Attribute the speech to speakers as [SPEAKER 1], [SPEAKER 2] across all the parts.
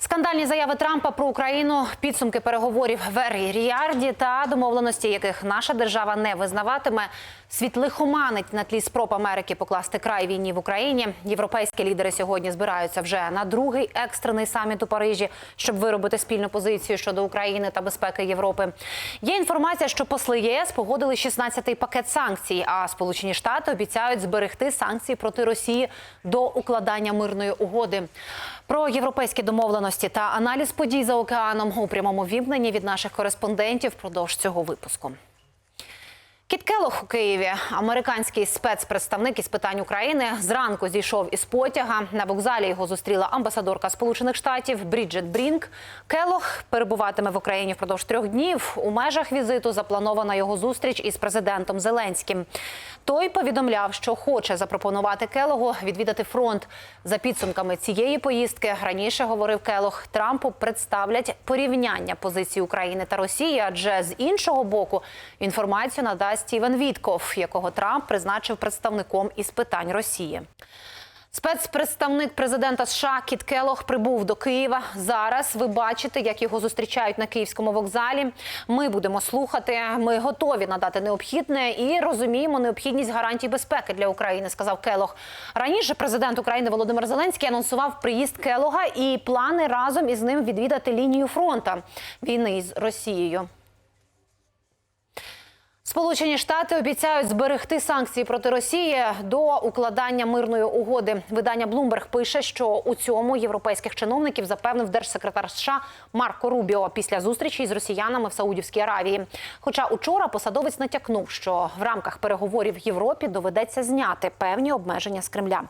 [SPEAKER 1] Скандальні заяви Трампа про Україну, підсумки переговорів в Ріарді та домовленості, яких наша держава не визнаватиме, світ лихоманить на тлі спроб Америки покласти край війні в Україні. Європейські лідери сьогодні збираються вже на другий екстрений саміт у Парижі, щоб виробити спільну позицію щодо України та безпеки Європи. Є інформація, що посли ЄС погодили 16-й пакет санкцій. А Сполучені Штати обіцяють зберегти санкції проти Росії до укладання мирної угоди. Про європейські домовленості та аналіз подій за океаном у прямому вімкненні від наших кореспондентів впродовж цього випуску. Кіт Келох у Києві, американський спецпредставник із питань України, зранку зійшов із потяга. На вокзалі його зустріла амбасадорка Сполучених Штатів Бріджет Брінк. Келох перебуватиме в Україні впродовж трьох днів. У межах візиту запланована його зустріч із президентом Зеленським. Той повідомляв, що хоче запропонувати Келогу відвідати фронт. За підсумками цієї поїздки раніше говорив Келох, Трампу представлять порівняння позицій України та Росії, адже з іншого боку інформацію надасть Стівен Вітков, якого Трамп призначив представником із питань Росії. Спецпредставник президента США Кіт Келох прибув до Києва. Зараз ви бачите, як його зустрічають на київському вокзалі. Ми будемо слухати. Ми готові надати необхідне і розуміємо необхідність гарантій безпеки для України. Сказав Келох. Раніше президент України Володимир Зеленський анонсував приїзд Келога і плани разом із ним відвідати лінію фронта війни з Росією. Сполучені Штати обіцяють зберегти санкції проти Росії до укладання мирної угоди. Видання Bloomberg пише, що у цьому європейських чиновників запевнив держсекретар США Марко Рубіо після зустрічі з росіянами в Саудівській Аравії. Хоча учора посадовець натякнув, що в рамках переговорів Європі доведеться зняти певні обмеження з Кремля.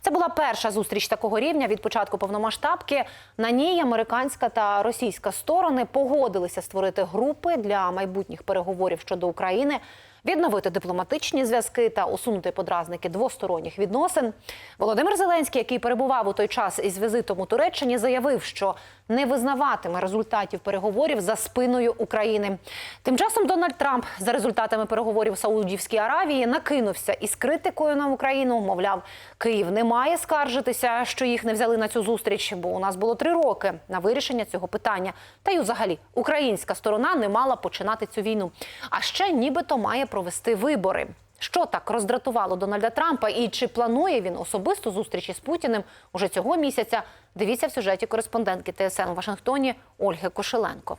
[SPEAKER 1] Це була перша зустріч такого рівня від початку повномасштабки. На ній американська та російська сторони погодилися створити групи для майбутніх переговорів щодо України, України відновити дипломатичні зв'язки та усунути подразники двосторонніх відносин. Володимир Зеленський, який перебував у той час із візитом у Туреччині, заявив, що не визнаватиме результатів переговорів за спиною України. Тим часом Дональд Трамп за результатами переговорів Саудівській Аравії накинувся із критикою на Україну. Мовляв, Київ не має скаржитися, що їх не взяли на цю зустріч, бо у нас було три роки на вирішення цього питання. Та й взагалі українська сторона не мала починати цю війну. А ще нібито має провести вибори. Що так роздратувало Дональда Трампа, і чи планує він особисто зустрічі з Путіним уже цього місяця? Дивіться в сюжеті кореспондентки ТСН у Вашингтоні Ольги Кошеленко.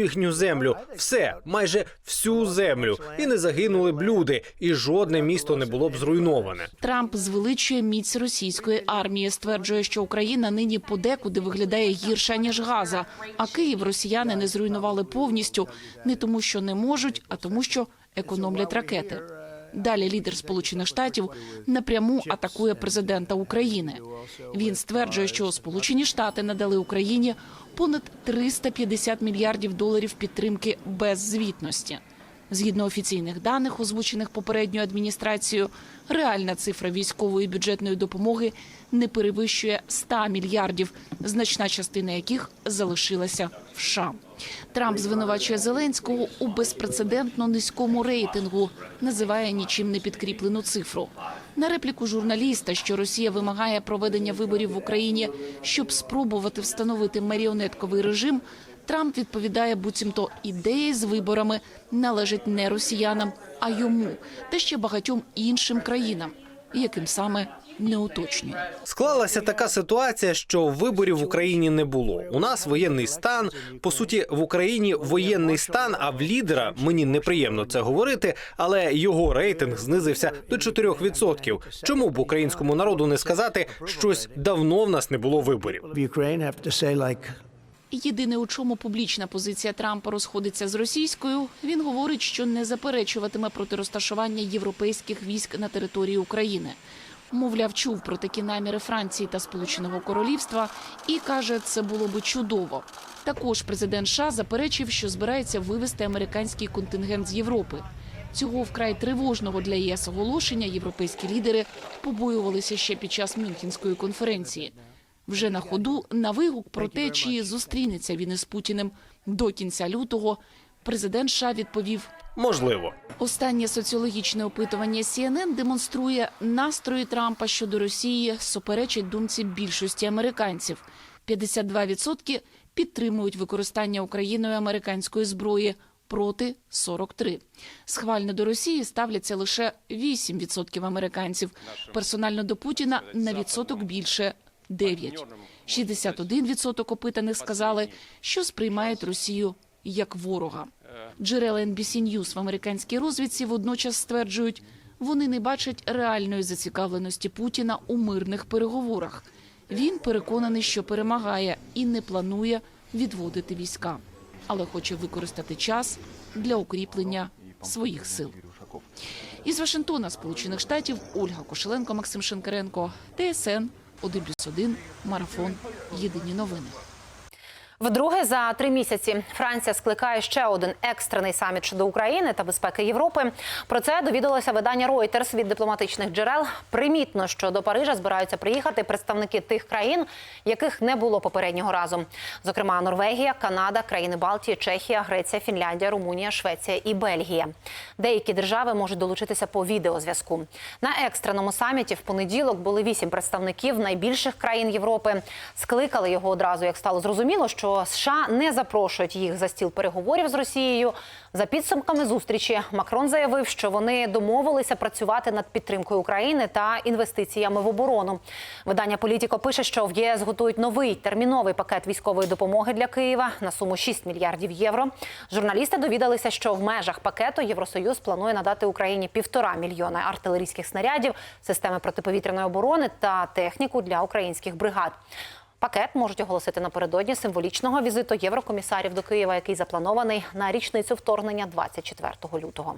[SPEAKER 2] їхню землю, все, майже всю землю, і не загинули б люди, і жодне місто не було б зруйноване.
[SPEAKER 3] Трамп звеличує міць російської армії, стверджує, що Україна нині подекуди виглядає гірше ніж Газа. А Київ росіяни не зруйнували повністю не тому, що не можуть, а тому, що економлять ракети. Далі лідер Сполучених Штатів напряму атакує президента України. Він стверджує, що Сполучені Штати надали Україні понад 350 мільярдів доларів підтримки без звітності. Згідно офіційних даних, озвучених попередньою адміністрацією, реальна цифра військової бюджетної допомоги не перевищує 100 мільярдів, значна частина яких залишилася в США. Трамп звинувачує Зеленського у безпрецедентно низькому рейтингу, називає нічим не підкріплену цифру. На репліку журналіста, що Росія вимагає проведення виборів в Україні, щоб спробувати встановити маріонетковий режим. Трамп відповідає, буцімто ідеї з виборами належать не росіянам, а йому та ще багатьом іншим країнам, яким саме не уточнює.
[SPEAKER 2] Склалася така ситуація, що виборів в Україні не було. У нас воєнний стан. По суті, в Україні воєнний стан. А в лідера мені неприємно це говорити, але його рейтинг знизився до 4%. Чому б українському народу не сказати, щось давно в нас не було виборів?
[SPEAKER 3] Єдине, у чому публічна позиція Трампа розходиться з російською, він говорить, що не заперечуватиме проти розташування європейських військ на території України. Мовляв, чув про такі наміри Франції та Сполученого Королівства і каже, це було би чудово. Також президент США заперечив, що збирається вивести американський контингент з Європи. Цього вкрай тривожного для ЄС оголошення європейські лідери побоювалися ще під час Мюнхенської конференції. Вже на ходу на вигук про те, чи зустрінеться він із Путіним до кінця лютого, президент США відповів:
[SPEAKER 2] Можливо.
[SPEAKER 3] останнє соціологічне опитування CNN демонструє настрої Трампа щодо Росії суперечать думці більшості американців. 52% підтримують використання Україною американської зброї. Проти 43. Схвально до Росії ставляться лише 8% американців. Персонально до Путіна на відсоток більше 9. 61% опитаних сказали, що сприймають Росію як ворога. Джерела NBC News в американській розвідці водночас стверджують, вони не бачать реальної зацікавленості Путіна у мирних переговорах. Він переконаний, що перемагає і не планує відводити війська, але хоче використати час для укріплення своїх сил. Із Вашингтона, Сполучених Штатів, Ольга Кошеленко, Максим Шинкаренко, ТСН 1+,1, Марафон. Єдині новини.
[SPEAKER 1] Вдруге за три місяці Франція скликає ще один екстрений саміт щодо України та безпеки Європи. Про це довідалося видання Reuters від дипломатичних джерел. Примітно, що до Парижа збираються приїхати представники тих країн, яких не було попереднього разу. Зокрема, Норвегія, Канада, країни Балтії, Чехія, Греція, Фінляндія, Румунія, Швеція і Бельгія. Деякі держави можуть долучитися по відеозв'язку. На екстреному саміті в понеділок були вісім представників найбільших країн Європи. Скликали його одразу, як стало зрозуміло, що США не запрошують їх за стіл переговорів з Росією. За підсумками зустрічі Макрон заявив, що вони домовилися працювати над підтримкою України та інвестиціями в оборону. Видання Політіко пише, що в ЄС готують новий терміновий пакет військової допомоги для Києва на суму 6 мільярдів євро. Журналісти довідалися, що в межах пакету Євросоюз планує надати Україні півтора мільйона артилерійських снарядів, системи протиповітряної оборони та техніку для українських бригад. Пакет можуть оголосити напередодні символічного візиту єврокомісарів до Києва, який запланований на річницю вторгнення 24 лютого.